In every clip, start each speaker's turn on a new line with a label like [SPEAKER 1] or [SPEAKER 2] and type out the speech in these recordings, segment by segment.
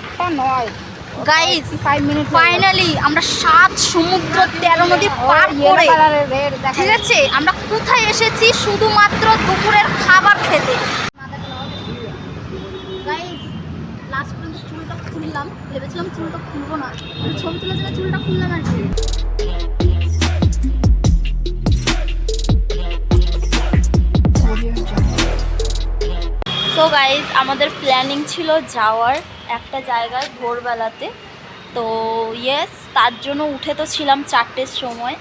[SPEAKER 1] একটা নয়। Minute
[SPEAKER 2] finally আমরা সাত সমুদ্র তেরো নদী পার করে ঠিক আছে আমরা কোথায় এসেছি? শুধুমাত্র দুপুরের খাবার খেতে। গাইস লাস্ট পর্যন্ত চুলটা খুললাম। ভেবেছিলাম চুলটা খুলবো না। ছবি তুলেছিলাম তুলে চুলটা খুললাম আর কি। সো গাইজ আমাদের প্ল্যানিং ছিল যাওয়ার একটা জায়গায় ভোরবেলাতে। তো ইয়েস তার জন্য উঠে তো ছিলাম চারটের সময়।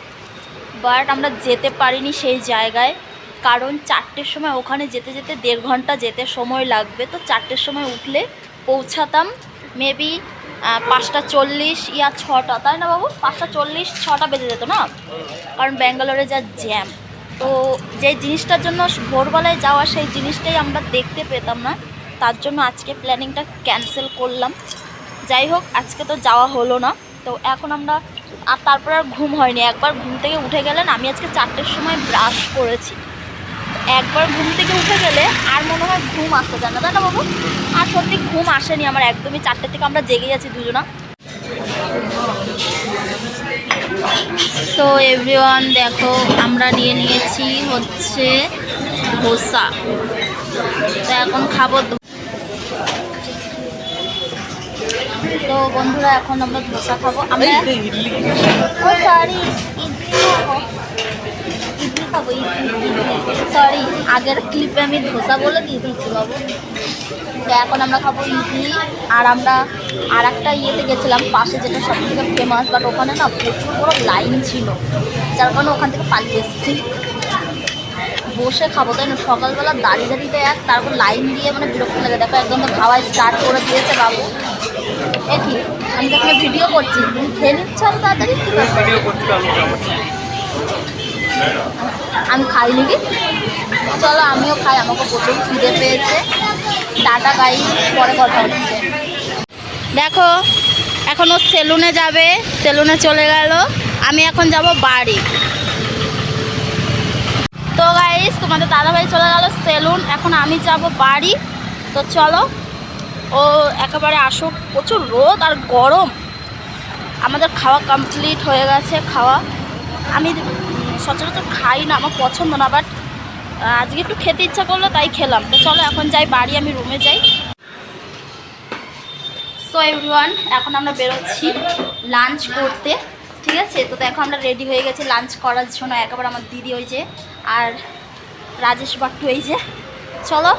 [SPEAKER 2] বাট আমরা যেতে পারিনি সেই জায়গায়। কারণ চারটের সময় ওখানে যেতে যেতে দেড় ঘণ্টা যেতে সময় লাগবে। তো চারটের সময় উঠলে পৌঁছাতাম মেবি পাঁচটা চল্লিশ ইয়া ছটা। তাই না বাবু? পাঁচটা চল্লিশ, ছটা বেজে যেত না? কারণ ব্যাঙ্গালোরে যা জ্যাম তো যে জিনিসটার জন্য ভোরবেলায় যাওয়া, সেই জিনিসটাই আমরা দেখতে পেতাম না। তার জন্য আজকে প্ল্যানিংটা ক্যান্সেল করলাম। যাই হোক, আজকে তো যাওয়া হলো না। তো এখন আমরা, আর তারপর আর ঘুম হয়নি। একবার ঘুম থেকে উঠে গেলেন, আমি আজকে চারটের সময় ব্রাশ করেছি। একবার ঘুম থেকে উঠে গেলে আর মনে হয় ঘুম আসতে চায় না। তাই না বাবু? আর সত্যি ঘুম আসেনি আমার, একদমই চারটে থেকে আমরা জেগে যাচ্ছি দুজনা। সো এভরিওয়ান দেখো আমরা নিয়ে নিয়েছি হচ্ছে ধোসা। তো এখন খাব তো বন্ধুরা এখন আমরা ধোসা খাব। আমরা সরি খাব। ইডলি খাব ইডলি। সরি আগের ক্লিপে আমি ধোসা বলে দিয়ে দিয়েছি বাবু। তো এখন আমরা খাব ইডলি। আর আমরা আর একটা ইয়েতে গেছিলাম পাশে যেটা সব থেকে ফেমাস বাট ওখানে না প্রচুর বড় লাইন ছিল। যার কারণে ওখান থেকে পালিয়ে এসেছি। বসে খাব তাই না? সকালবেলা দাঁড়িয়ে দাঁড়িয়ে এক তারপর লাইন দিয়ে মানে বিরক্ত লাগে। দেখো একদম তো খাওয়া স্টার্ট করে দিয়েছে বাবু। এ কি? আমি তো এখানে ভিডিও করছি। তুমি খেয়ে নিচ্ছ আর তাড়াতাড়ি? আমি খাইনি কি? চলো আমিও খাই আমাকে প্রচুর খিদে পেয়েছে। টাটা গাই পরে কথা হচ্ছে। দেখো, এখন ও সেলুনে যাবে, সেলুনে চলে গেল। আমি এখন যাব বাড়ি। তো গাইস তোমাদের দাদাভাই চলে গেল সেলুন। এখন আমি যাব বাড়ি। তো চলো, ও একেবারে আসুক। প্রচুর রোদ আর গরম। আমাদের খাওয়া কমপ্লিট হয়ে গেছে, খাওয়া। আমি সচরাচর খাই না, আমার পছন্দ না বাট আজকে একটু খেতে ইচ্ছা করল, তাই খেলাম। তো চলো, এখন যাই, বাড়ি আমি রুমে যাই। সো এভরিওয়ান এখন আমরা বেরোচ্ছি লাঞ্চ করতে, ঠিক আছে? তো দেখো, আমরা রেডি হয়ে গেছি লাঞ্চ করার জন্য। একেবারে আমার দিদি ওই যে, আর রাজেশ বাট্টু এই যে। চলো,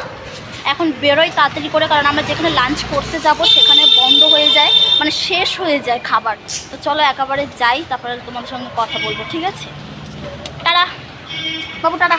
[SPEAKER 2] এখন বেরোই তাড়াতাড়ি করে, কারণ আমরা যেখানে লাঞ্চ করতে যাব, সেখানে বন্ধ হয়ে যায় মানে শেষ হয়ে যায় খাবার। তো চলো, একেবারে যাই, তারপরে তোমাদের সঙ্গে কথা বলব, ঠিক আছে? টাটা। বাবু, টাটা।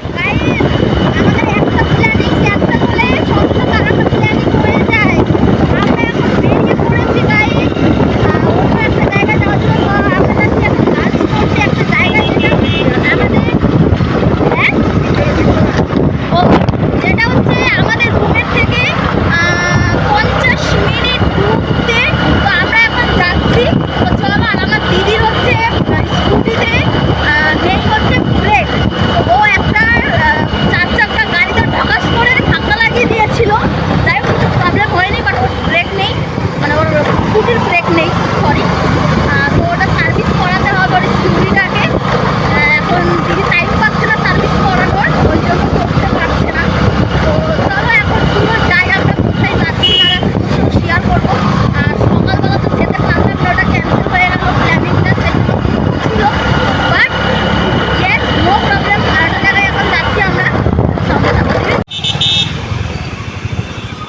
[SPEAKER 2] আমাদের একটা প্ল্যানিং ক্যান্সেল হলে সমস্ত আরেকটা প্ল্যানিং হয়ে যায় আমরা এখন বেরিয়ে পড়েছি গাইস অন্য একটা জায়গায় যাওয়ার জন্য তো আমরা যাচ্ছি এখন লাঞ্চ করতে একটা জায়গায় যেটা আমাদের হ্যাঁ ও যেটা হচ্ছে আমাদের রুমের থেকে পঞ্চাশ মিনিট ঢুকতে তো আমরা এখন যাচ্ছি তো চলো আর আমার দিদির হচ্ছে স্কুটিতে নেই হচ্ছে ব্রেক তো ও একটা আহ, চার চাকা গাড়িতে ঢকাস করে ধাক্কা লাগিয়ে দিয়েছিল যাই হোক কিছু প্রবলেম হয়নি বাট ওর ব্রেক নেই মানে ওর স্কুটির ব্রেক নেই সরি তো ওটা সার্ভিস করাতে হবে ওর স্কুটিটাকে এখন দিদি টাইম পাচ্ছে না সার্ভিস করানোর ওই জন্য করতে পারছে না তো চলো এখন পুরো যাই আমরা কোথায় যাচ্ছি না শেয়ার করব আর সকালবেলা তো যেতে পারলাম না ওটা ক্যান্সেল হয়ে গেল প্ল্যানিংটা ছিল বাট ইয়েস নো প্রবলেম আর একটা জায়গায় এখন যাচ্ছি আমরা সঙ্গে থাকো,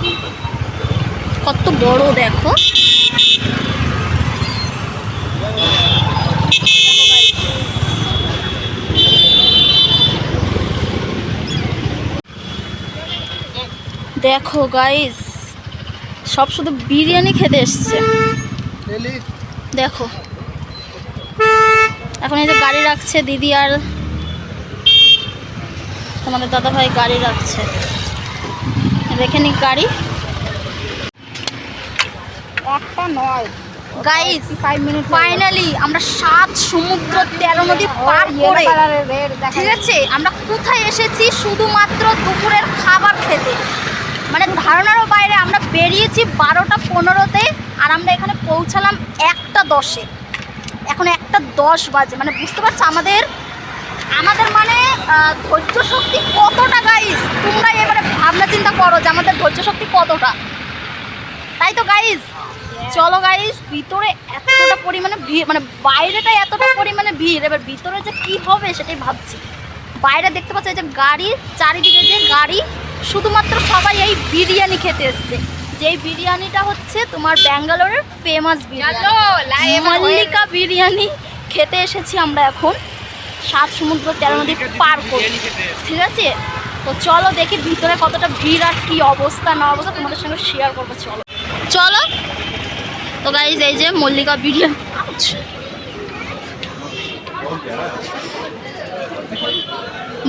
[SPEAKER 2] ঠিক আছে? কত বড় দেখো দেখো গাইস সব শুধু বিরিয়ানি খেতে এসছে। দেখো। এখন এই যে গাড়ি রাখছে দিদি আর তোমাদের দাদা ভাই গাড়ি রাখছে। রেখে নিক গাড়ি।
[SPEAKER 1] একটা নয়।
[SPEAKER 2] গাইস ফাইনালি আমরা সাত সমুদ্র তেরো নদী পার করে ঠিক আছে? আমরা কোথায় এসেছি? শুধুমাত্র দুপুরের খাবার খেতে। মানে ধারণারও বাইরে আমরা
[SPEAKER 3] বেরিয়েছি বারোটা পনেরোতে আর আমরা এখানে পৌঁছালাম একটা দশে। এখন একটা দশ বাজে। মানে বুঝতে পারছ আমাদের আমাদের মানে ধৈর্য শক্তি কতটা গাইস তোমরা এবারে ভাবনা চিন্তা করো যে আমাদের ধৈর্য শক্তি কতটা। তাই তো গাইস চলো গাইস ভিতরে এতটা পরিমাণে ভিড় মানে বাইরেটা এতটা পরিমাণে ভিড়, এবার ভিতরে যে কি হবে সেটাই ভাবছি। বাইরে দেখতে পাচ্ছি যে গাড়ি চারিদিকে যে গাড়ি শুধুমাত্র সবাই এই বিরিয়ানি খেতে এসছে। যেই বিরিয়ানিটা হচ্ছে তোমার ব্যাঙ্গালোরের ফেমাস বিরিয়ানি। মল্লিকা বিরিয়ানি খেতে এসেছি আমরা এখন। সাত সমুদ্র তেরো নদী পার করি ঠিক আছে? তো চলো দেখি ভিতরে কতটা ভিড় আর কি অবস্থা না অবস্থা তোমাদের সঙ্গে শেয়ার করব চলো। চলো। তো গাইজ এই যে মল্লিকা বিরিয়ানি। আউচ।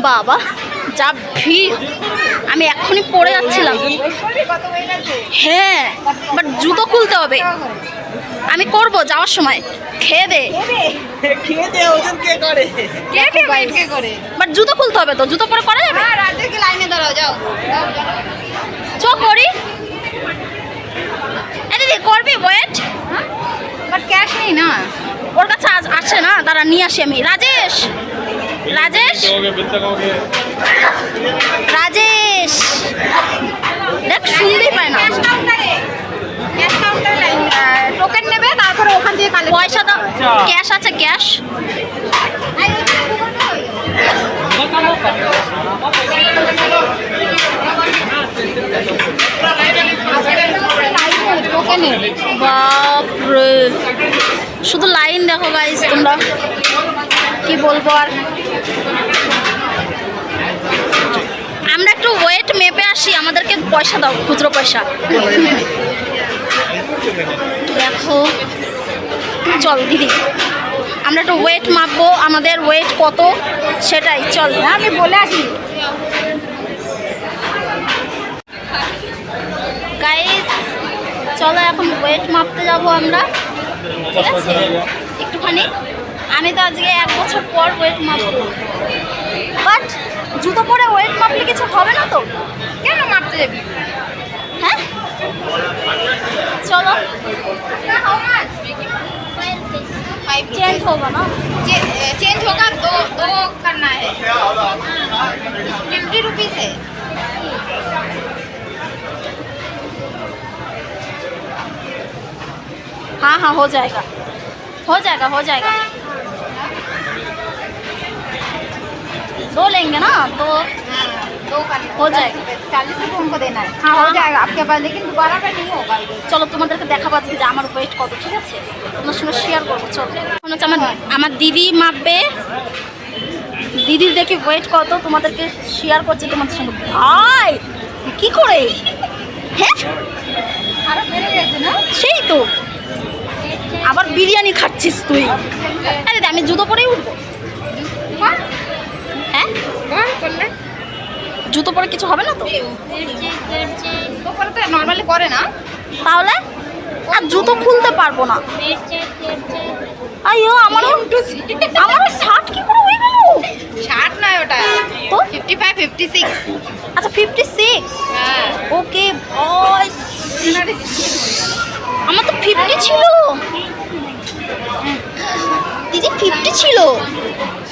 [SPEAKER 3] বাবা। যা ভিড়। আমি এখনই পড়ে যাচ্ছিলাম। হ্যাঁ বাট জুতো খুলতে হবে। আমি করব যাওয়ার সময়। খেয়ে দে।
[SPEAKER 4] খেয়ে দে ওজন কে করে?
[SPEAKER 1] কে করে?
[SPEAKER 3] বাট জুতো খুলতে হবে তো জুতো পরে করা যাবে?
[SPEAKER 1] হ্যাঁ লাইনে দাঁড়াও যাও।
[SPEAKER 3] চ করি। এ দিদি করবি ওয়েট
[SPEAKER 1] বাট ক্যাশ নেই না।
[SPEAKER 3] ওর কাছে আজ আছে না দাঁড়া নিয়ে আসি আমি। রাজেশ! রাজেশ? রাজেশ! দেখ শুনতেই পায় না।
[SPEAKER 1] টোকেন নেবে তারপরে ওখান থেকে
[SPEAKER 3] পয়সা দাও ক্যাশ আছে ক্যাশ বাপরে। শুধু লাইন দেখো গাইস তোমরা। কি বলব আর? আমরা একটু ওয়েট মেপে আসি, আমাদেরকে পয়সা দাও, খুচরো পয়সা। দেখো, চল দিদি। আমরা একটু ওয়েট মাপবো, আমাদের ওয়েট কত? সেটাই, চল।
[SPEAKER 1] হ্যাঁ আমি বলে আসি।
[SPEAKER 3] গাইস চলো এখন ওয়েট মাপতে যাব আমরা। ঠিক আছে? একটুখানি। আমি তো আজকে এক বছর পর ওয়েট মাপবো বাট জুতো পরে ওয়েট মাপলে কিছু হবে না তো
[SPEAKER 1] কেন মাপতে যাবি
[SPEAKER 3] হ্যাঁ চলো
[SPEAKER 1] फाइव
[SPEAKER 3] চেঞ্জ होगा ना
[SPEAKER 1] चेंज होगा दो दो करना है फिफ्टी रुपीज है
[SPEAKER 3] हाँ हाँ हो जाएगा हो जाएगा हो जाएगा दो लेंगे ना तो
[SPEAKER 1] दो करना
[SPEAKER 3] हो जाएगा।
[SPEAKER 1] चालीस रुपये उनको देना है हाँ
[SPEAKER 3] हाँ।
[SPEAKER 1] हो जाएगा आपके पास लेकिन दोबारा पे नहीं होगा ये
[SPEAKER 3] চলো তোমাদেরকে দেখাবো আজকে যে আমার ওয়েট কত ঠিক আছে তোমার সঙ্গে শেয়ার করবো চলো এখন হচ্ছে আমার আমার দিদি মাপবে দিদির দেখি ওয়েট কত তোমাদেরকে শেয়ার করছি তোমাদের সঙ্গে ভাই কি করে হ্যাঁ
[SPEAKER 1] আরো বেড়ে গেছে না
[SPEAKER 3] সেই তো আবার বিরিয়ানি খাচ্ছিস তুই আরে দিদি, আমি জুতো পরেই উঠবো
[SPEAKER 1] কম করলে।
[SPEAKER 3] জুতো পরে কিছু হবে না তো?
[SPEAKER 1] তো পরে তো নর্মালি করে না।
[SPEAKER 3] তাহলে? আর জুতো খুলতে পারব না। আইও আমারও আমারও শার্ট কি করে হয়ে গেল?
[SPEAKER 1] ষাট নয় ওটা।
[SPEAKER 3] তো?
[SPEAKER 1] ফিফটি ফাইভ ফিফটি সিক্স
[SPEAKER 3] আচ্ছা ফিফটি সিক্স
[SPEAKER 1] হ্যাঁ।
[SPEAKER 3] ওকে আমার তো ফিফটি ছিল। দিদি ফিফটি ছিল।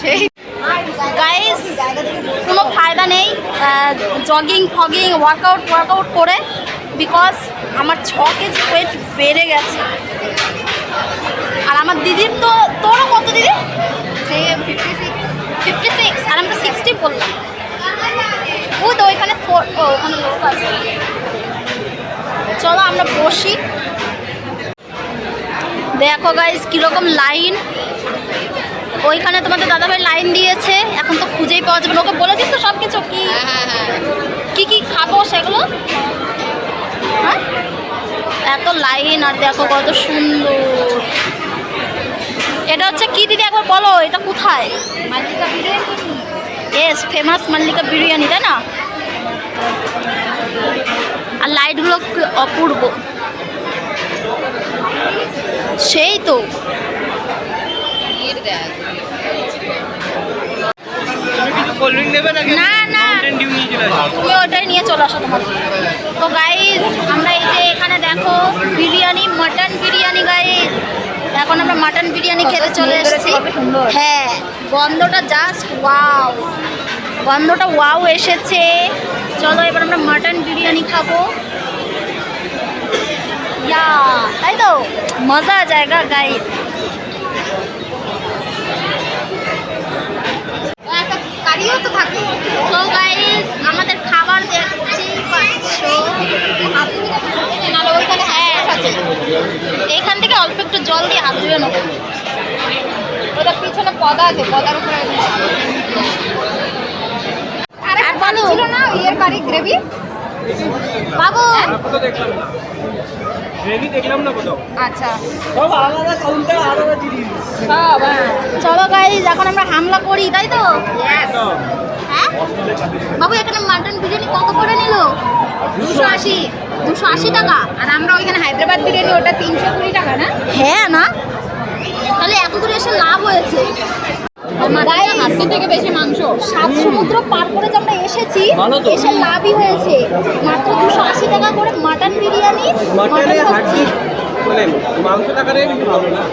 [SPEAKER 1] সেই
[SPEAKER 3] গাইস কোনো ফায়দা নেই জগিং ফগিং ওয়ার্কআউট ওয়ার্কআউট করে বিকজ আমার ছ কেজি ওয়েট বেড়ে গেছে। আর আমার দিদির তো তোরও কত দিদি?
[SPEAKER 1] ফিফটি সিক্স
[SPEAKER 3] ফিফটি সিক্স আর আমি তো সিক্সটি বললাম। ওই তো ওইখানে ওখানে লোক আছে। চলো আমরা বসি। দেখো গাইস কীরকম লাইন ওইখানে তোমাদের দাদাভাই লাইন দিয়েছে এখন তো খুঁজেই পাওয়া যাবে ওকে বলেছিস তো সব কিছু কি? কি কি খাব সেগুলো? হ্যাঁ? এত লাইন আর দেখো কত সুন্দর। এটা হচ্ছে কি দিদি একবার বলো এটা কোথায়? এস ফেমাস মাল্লিকা বিরিয়ানি তাই না? আর লাইটগুলো অপূর্ব। সেই তো।
[SPEAKER 4] কিছু কোল্ড ড্রিঙ্ক নেবে নাকি?
[SPEAKER 3] না, না।
[SPEAKER 4] ডিউ নিয়ে চলে
[SPEAKER 3] তুমি ওটাই নিয়ে চলে আসো তোমার। তো গাইজ আমরা এই যে এখানে দেখো বিরিয়ানি মটন বিরিয়ানি গাইস এখন আমরা মটন বিরিয়ানি খেতে চলে এসেছি। হ্যাঁ গন্ধটা জাস্ট ওয়াও গন্ধটা ওয়াও এসেছে। চলো এবার আমরা মটন বিরিয়ানি খাব। ইয়া তাই তো মজা জায়গা গাইস
[SPEAKER 1] কারিও তো থাকে
[SPEAKER 3] তো গাইস আমাদের খাবার দেখতেই পাচ্ছ?
[SPEAKER 1] ওইখানে হ্যাঁ আছে
[SPEAKER 3] এখান থেকে অল্প একটু জল দিয়ে হাত ধুয়ে নেব।
[SPEAKER 1] ওটা পিছনে পদা আছে পদার উপরে আর
[SPEAKER 3] আর বলো।
[SPEAKER 1] ছিল না ইয়ের বাড়ি গ্রেভি?
[SPEAKER 3] বাবু?
[SPEAKER 4] গ্রেভি দেখলাম না কোথাও?
[SPEAKER 1] আচ্ছা।
[SPEAKER 4] সব আলাদা কাউন্টার আলাদা জিনিস।
[SPEAKER 1] সব হ্যাঁ।
[SPEAKER 3] চলো গাইস এখন আমরা হামলা করি তাই তো. হ্যাঁ? বাবু এখানে মাটন বিরিয়ানি কত করে নিল?
[SPEAKER 1] দুশো আশি।
[SPEAKER 3] দুশো আশি টাকা।
[SPEAKER 1] আর আমরা ওইখানে হায়দ্রাবাদ বিরিয়ানি ওটা তিনশো কুড়ি টাকা না?
[SPEAKER 3] হ্যাঁ না। তাহলে এত দূরে এসে লাভ হয়েছে।
[SPEAKER 1] গায়ে থেকে বেশি মাংস।
[SPEAKER 3] সাত সমুদ্র পার করে যে আমরা এসেছি এসে লাভই হয়েছে। মাত্র দুশো আশি টাকা করে মাটন বিরিয়ানি
[SPEAKER 4] মাটনের
[SPEAKER 3] mutton
[SPEAKER 4] মানে মাংস টাকাটাই বেশি ভালো না।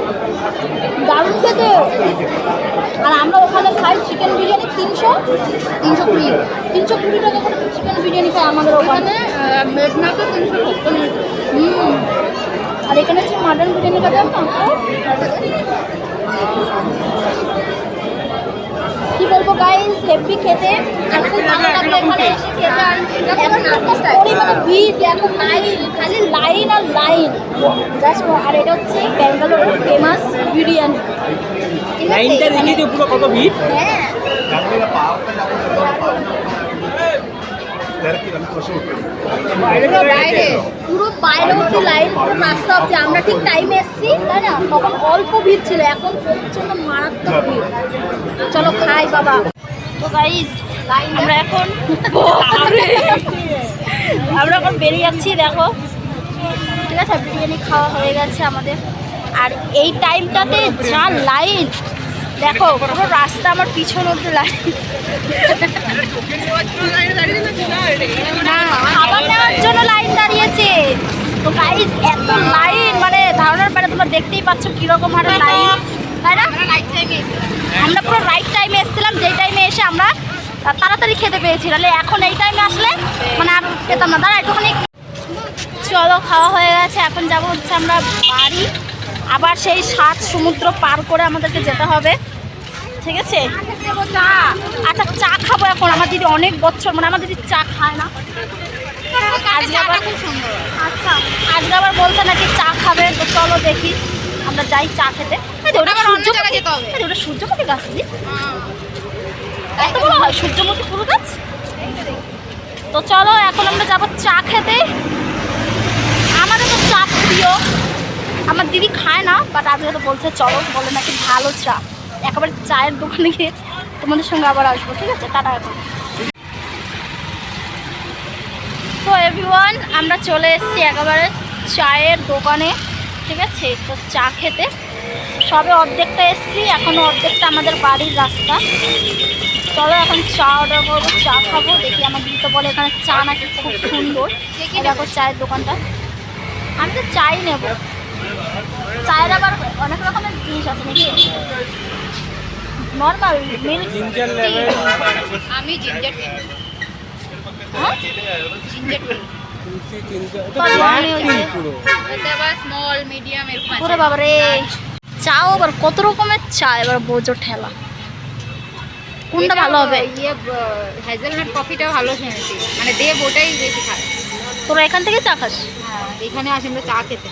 [SPEAKER 3] দারুণ খেতে। আর আমরা ওখানে খাই চিকেন বিরিয়ানি তিনশো তিনশো কুড়ি। তিনশো কুড়ি টাকা করে চিকেন বিরিয়ানি খাই আমাদের ওখানে।
[SPEAKER 1] মেঘনাতে তিনশো সত্তর।
[SPEAKER 3] হুম। আর এখানে হচ্ছে মাটন বিরিয়ানিটা দেন না কি বলব গাইস হেভি খেতে। আর খুব ভালো লাগল এখানে এসে খেতে। আর এখন এত পরিমাণে ভিড় দেখো লাইন খালি লাইন আর লাইন জাস্ট আর এটা হচ্ছে ব্যাঙ্গালোরের ফেমাস বিরিয়ানি।
[SPEAKER 4] লাইনটা দেখে যে পুরো কত ভিড়?
[SPEAKER 3] হ্যাঁ।
[SPEAKER 1] পুরো বাইরে,
[SPEAKER 3] পুরো লাইন পুরো রাস্তা আমরা ঠিক টাইমে এসেছি, তাই না? তখন অল্প ভিড় ছিল, এখন প্রচণ্ড মারাত্মক ভিড়। চলো খাই বাবা। এখন আমরা এখন বেরিয়ে যাচ্ছি, দেখো। ঠিক আছে, বিরিয়ানি খাওয়া হয়ে গেছে আমাদের। আর এই টাইমটাতে যা লাইন দেখো পুরো রাস্তা আমার পিছন অব্দি খাবার নেওয়ার জন্য লাইন দাঁড়িয়েছে। তো গাইস এত লাইন মানে ধারণার বাইরে তোমরা দেখতেই পাচ্ছ কীরকম হারে লাইন তাই না? আমরা পুরো রাইট টাইমে এসেছিলাম যেই টাইমে এসে আমরা তাড়াতাড়ি খেতে পেয়েছি তাহলে এখন এই টাইমে আসলে মানে আর পেতাম না। দাঁড়া একটুখানি চলো খাওয়া হয়ে গেছে। এখন যাব হচ্ছে আমরা বাড়ি। আবার সেই সাত সমুদ্র পার করে আমাদেরকে যেতে হবে। ঠিক আছে? আচ্ছা চা খাব এখন। আমার দিদি অনেক বছর মানে আমার দিদি চা খায় না। আজকে আবার আচ্ছা আজকে আবার বলছে নাকি চা খাবে। তো চলো দেখি। আমরা যাই চা খেতে। ওটা সূর্যমুখী ওটা গাছ দিদি। এত বড় হয় সূর্যমুখী ফুল গাছ? তো চলো এখন আমরা যাব চা খেতে। আমাদের তো চা প্রিয়। আমার দিদি খায় না বাট আজকে তো বলছে চলো বলে নাকি ভালো চা। একেবারে চায়ের দোকানে গিয়ে তোমাদের সঙ্গে আবার আসব, ঠিক আছে? টাটা এখন। তো এভরিওয়ান আমরা চলে এসেছি একেবারে চায়ের দোকানে, ঠিক আছে? তো চা খেতে। সবে অর্ধেকটা এসেছি এখনও অর্ধেকটা আমাদের বাড়ির রাস্তা। চলো এখন চা অর্ডার করব, চা খাব। দেখি আমার দিদি তো বলে এখানে চা নাকি খুব সুন্দর। এই দেখো চায়ের দোকানটা। আমি তো চাই নেব। চায়ের আবার অনেক রকমের জিনিস আছে, নাকি? নর্মাল মিল্ক
[SPEAKER 4] জিঞ্জার লেমন
[SPEAKER 1] আমি জিঞ্জার
[SPEAKER 3] হ্যাঁ চাও আবার কত রকমের চা? এবার বোঝো ঠেলা। কোনটা ভালো হবে?
[SPEAKER 1] ইয়ে হ্যাজেলনাট কফিটাও ভালো শুনেছি মানে দেব ওটাই বেশি খায়।
[SPEAKER 3] তোরা এখান থেকে চা খাস?
[SPEAKER 1] হ্যাঁ এখানে আসি আমরা চা খেতে।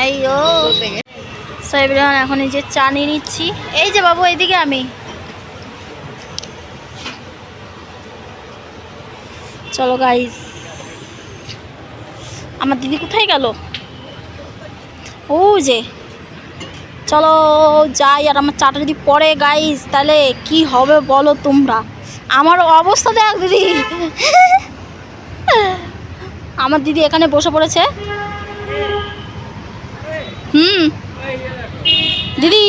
[SPEAKER 3] আইও
[SPEAKER 1] গেলে
[SPEAKER 3] এখন এই যে চা নিয়ে নিচ্ছি। এই যে বাবু, এইদিকে আমি। চলো গাইস আমার দিদি কোথায় গেল? ও যে। চলো, যাই, আর আমার চাটা যদি পড়ে গাইস তাহলে কি হবে বলো তোমরা? আমার অবস্থা দেখ, দিদি। আমার দিদি এখানে বসে পড়েছে। হুম। দিদি।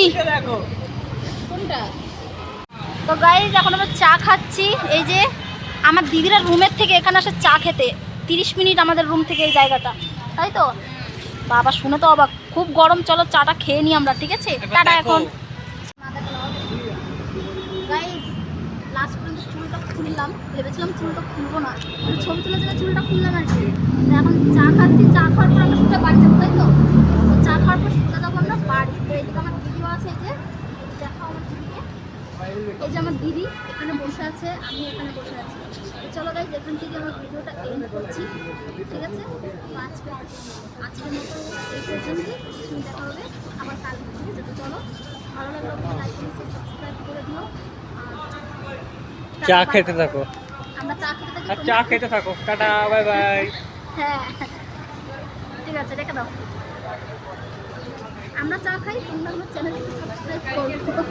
[SPEAKER 3] তো গাইজ এখন আমরা চা খাচ্ছি। এই যে আমার দিদিরা রুমের থেকে এখানে আসে চা খেতে।
[SPEAKER 2] তিরিশ মিনিট আমাদের রুম থেকে এই জায়গাটা। তাই তো? বাবা শুনে তো অবাক। খুব গরম। চলো চাটা খেয়ে নিই আমরা ঠিক আছে? টাটা এখন। লাস্ট পর্যন্ত চুলটা খুললাম। ভেবেছিলাম চুলটা খুলবো না। ছবি তুলে তুলে চুলটা খুললাম আর কি। এখন চা খাচ্ছি। চা খাওয়ার পর আমরা সোজা বাড়ি যাব তাই তো? তো চা খাওয়ার পর সোজা যাব আমরা বাড়ি এদিকে আমার দিদিও আছে যে দেখো আমার দিদিকে। এই যে আমার দিদি এখানে বসে আছে আমি এখানে বসে আছি। চলো গাইজ এখান থেকে আমার ভিডিওটা এন্ড করছি ঠিক আছে? আজকে আজকের মতো এই পর্যন্তই দেখা হবে আবার কাল যেতে চলো ভালো লাগল লাইক সাবস্ক্রাইব করে দিও।
[SPEAKER 3] চা খেতে থাকো।
[SPEAKER 2] আমরা চা খেতে থাকি
[SPEAKER 3] চা খেতে থাকো। টাটা বাই বাই
[SPEAKER 2] হ্যাঁ। ঠিক আছে রেখে দাও। আমরা চা খাই তোমরা আমার চ্যানেলটি সাবস্ক্রাইব করো।